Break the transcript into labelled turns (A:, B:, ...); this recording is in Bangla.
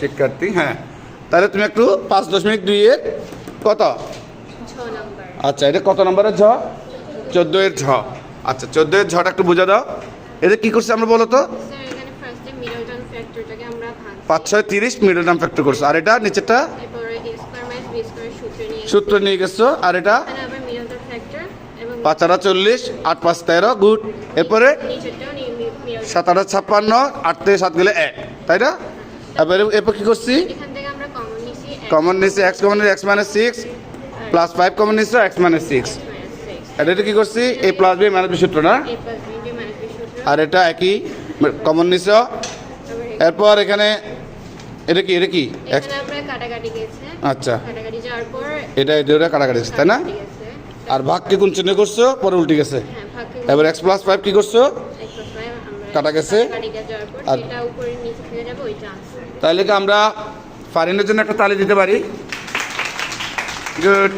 A: শিক্ষার্থী।
B: হ্যাঁ। তাহলে তুমি একটু পাঁচ দশমিক দুইয়ের কত? আচ্ছা এটা কত নম্বরের ঝ? চোদ্দ এর ঝ। আচ্ছা চোদ্দ এর ঝটা একটু বুঝে দাও। এটা কি করছে আমরা বলো তো? পাঁচ ছয় তিরিশ মিডল নাম ফ্যাক্টর করছ। আর এটা নিচেরটা?
A: সূত্র নিয়ে
B: গেছো। আর এটা? পাঁচ আটা চল্লিশ আট পাঁচ তেরো গুড। এরপরে? সাত আটা ছাপ্পান্ন আট থেকে সাত গেলে এক। তাই না? এবারে এরপর কী করছি?
A: কমন
B: নিচ্ছে X common X minus six plus five common নিচ্ছে এক্স মাইনাস সিক্স এটা কি করছি? A plus B minus B সূত্র না? আর এটা একই কমন নিচ্ছ এরপর এখানে এটা কি এটা কি?
A: গেছে।
B: আচ্ছা। এটা এটা ওটা কাটাকাটি হচ্ছে, তাই না? আর ভাগ কি কোন চিহ্ন করছ? পরে উল্টে গেছে।
A: হ্যাঁ
B: এবার এক্স প্লাস ফাইভ কী করছ
A: এক plus five আমরা
B: কাটা গেছে। আর- তাহলে কি আমরা ফারিনের জন্য একটা তালি দিতে পারি? গুড